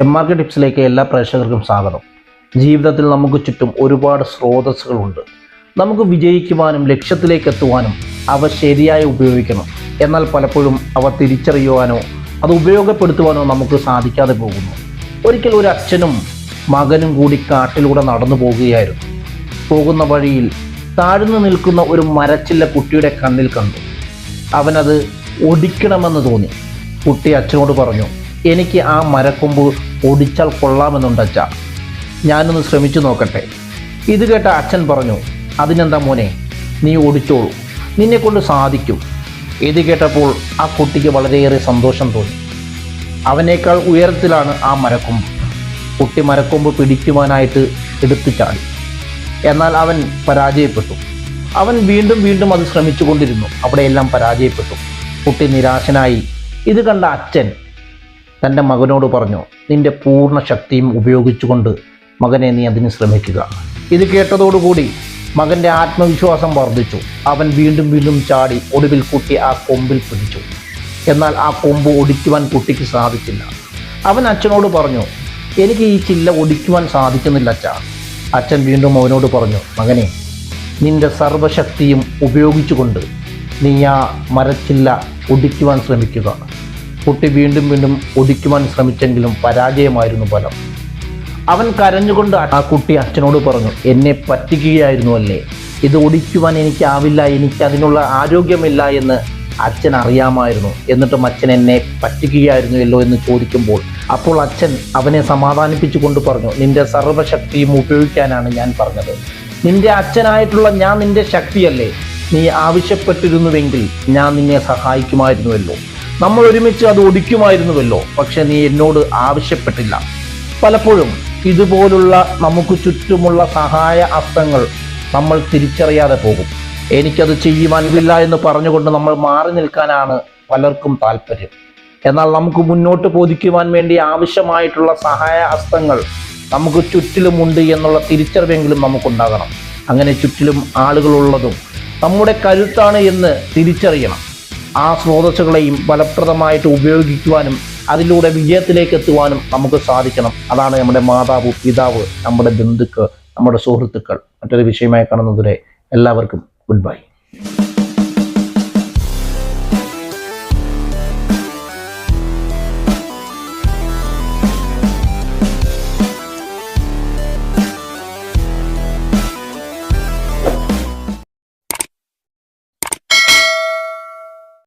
M R K ടിപ്സിലേക്ക് എല്ലാ പ്രേക്ഷകർക്കും സ്വാഗതം. ജീവിതത്തിൽ നമുക്ക് ചുറ്റും ഒരുപാട് സ്രോതസ്സുകളുണ്ട്. നമുക്ക് വിജയിക്കുവാനും ലക്ഷ്യത്തിലേക്ക് എത്തുവാനും അവ ശരിയായി ഉപയോഗിക്കണം. എന്നാൽ പലപ്പോഴും അവ തിരിച്ചറിയുവാനോ അത് ഉപയോഗപ്പെടുത്തുവാനോ നമുക്ക് സാധിക്കാതെ പോകുന്നു. ഒരിക്കൽ ഒരു അച്ഛനും മകനും കൂടി കാട്ടിലൂടെ നടന്നു പോകുകയായിരുന്നു. പോകുന്ന വഴിയിൽ താഴ്ന്നു നിൽക്കുന്ന ഒരു മരച്ചില്ല കുട്ടിയുടെ കണ്ണിൽ കണ്ടു. അവനത് ഒടിക്കണമെന്ന് തോന്നി. കുട്ടി അച്ഛനോട് പറഞ്ഞു എനിക്ക് ആ മരക്കൊമ്പ് ഒടിച്ചാൽ കൊള്ളാമെന്നുണ്ടച്ച. ഞാനൊന്ന് ശ്രമിച്ചു നോക്കട്ടെ. ഇത് കേട്ട അച്ഛൻ പറഞ്ഞു അതിനെന്താ മോനെ നീ ഓടിച്ചോളൂ. നിന്നെക്കൊണ്ട് സാധിക്കും. ഇത് കേട്ടപ്പോൾ ആ കുട്ടിക്ക് വളരെയേറെ സന്തോഷം തോന്നി. അവനേക്കാൾ ഉയരത്തിലാണ് ആ മരക്കൊമ്പ്. കുട്ടി മരക്കൊമ്പ് പിടിക്കുവാനായിട്ട് എടുത്തു ചാടി. എന്നാൽ അവൻ പരാജയപ്പെട്ടു. അവൻ വീണ്ടും വീണ്ടും അത് ശ്രമിച്ചുകൊണ്ടിരുന്നു. അവിടെയെല്ലാം പരാജയപ്പെട്ടു. കുട്ടി നിരാശനായി. ഇത് കണ്ട അച്ഛൻ തന്റെ മകനോട് പറഞ്ഞു നിന്റെ പൂർണ ശക്തിയും ഉപയോഗിച്ചുകൊണ്ട് മകനെ നീ അതിന് ശ്രമിക്കുക. ഇത് കേട്ടതോടുകൂടി മകന്റെ ആത്മവിശ്വാസം വർദ്ധിച്ചു. അവൻ വീണ്ടും വീണ്ടും ചാടി ഒടുവിൽ കുട്ടി ആ കൊമ്പിൽ പിടിച്ചു. എന്നാൽ ആ കൊമ്പ് ഒടിക്കുവാൻ കുട്ടിക്ക് സാധിച്ചില്ല. അവൻ അച്ഛനോട് പറഞ്ഞു എനിക്ക് ഈ ചില്ല ഒടിക്കുവാൻ സാധിക്കുന്നില്ല അച്ഛ. അച്ഛൻ വീണ്ടും അവനോട് പറഞ്ഞു മകനെ നിന്റെ സർവശക്തിയും ഉപയോഗിച്ചുകൊണ്ട് നീ ആ മരച്ചില്ല ഒടിക്കുവാൻ ശ്രമിക്കുക. കുട്ടി വീണ്ടും വീണ്ടും ഒടിക്കുവാൻ ശ്രമിച്ചെങ്കിലും പരാജയമായിരുന്നു ഫലം. അവൻ കരഞ്ഞുകൊണ്ട് ആ കുട്ടി അച്ഛനോട് പറഞ്ഞു എന്നെ പറ്റിക്കുകയായിരുന്നു അല്ലേ? ഇത് ഒടിക്കുവാൻ എനിക്കാവില്ല എനിക്ക് അതിനുള്ള ആരോഗ്യമില്ല എന്ന് അച്ഛൻ അറിയാമായിരുന്നു. എന്നിട്ടും അച്ഛൻ എന്നെ പറ്റിക്കുകയായിരുന്നു അല്ലോ എന്ന് ചോദിക്കുമ്പോൾ അപ്പോൾ അച്ഛൻ അവനെ സമാധാനിപ്പിച്ചു കൊണ്ട് പറഞ്ഞു നിന്റെ സർവശക്തിയും ഉപയോഗിക്കാനാണ് ഞാൻ പറഞ്ഞത്. നിന്റെ അച്ഛനായിട്ടുള്ള ഞാൻ നിന്റെ ശക്തിയല്ലേ? നീ ആവശ്യപ്പെട്ടിരുന്നുവെങ്കിൽ ഞാൻ നിന്നെ സഹായിക്കുമായിരുന്നുവല്ലോ. നമ്മൾ ഒരുമിച്ച് അത് ഒടിക്കുമായിരുന്നുവല്ലോ പക്ഷെ നീ എന്നോട് ആവശ്യപ്പെട്ടില്ല. പലപ്പോഴും ഇതുപോലുള്ള നമുക്ക് ചുറ്റുമുള്ള സഹായ അസ്ത്രങ്ങൾ നമ്മൾ തിരിച്ചറിയാതെ പോകും. എനിക്കത് ചെയ്യുവാനില്ല എന്ന് പറഞ്ഞുകൊണ്ട് നമ്മൾ മാറി നിൽക്കാനാണ് പലർക്കും താല്പര്യം എന്നാൽ നമുക്ക് മുന്നോട്ട് പോദിക്കുവാൻ വേണ്ടി ആവശ്യമായിട്ടുള്ള സഹായ അസ്ത്രങ്ങൾ നമുക്ക് ചുറ്റിലുമുണ്ട് എന്നുള്ള തിരിച്ചറിവെങ്കിലും നമുക്കുണ്ടാകണം. അങ്ങനെ ചുറ്റിലും ആളുകളുള്ളതും നമ്മുടെ കരുത്താണ് എന്ന് തിരിച്ചറിയണം. ആ സ്രോതസ്സുകളെയും ഫലപ്രദമായിട്ട് ഉപയോഗിക്കുവാനും അതിലൂടെ വിജയത്തിലേക്ക് എത്തുവാനും നമുക്ക് സാധിക്കണം. അതാണ് നമ്മുടെ മാതാവ് പിതാവ് നമ്മുടെ ബന്ധുക്കൾ നമ്മുടെ സുഹൃത്തുക്കൾ. മറ്റൊരു വിഷയമായി കാണുന്നതുവരെ എല്ലാവർക്കും ഗുഡ് ബൈ.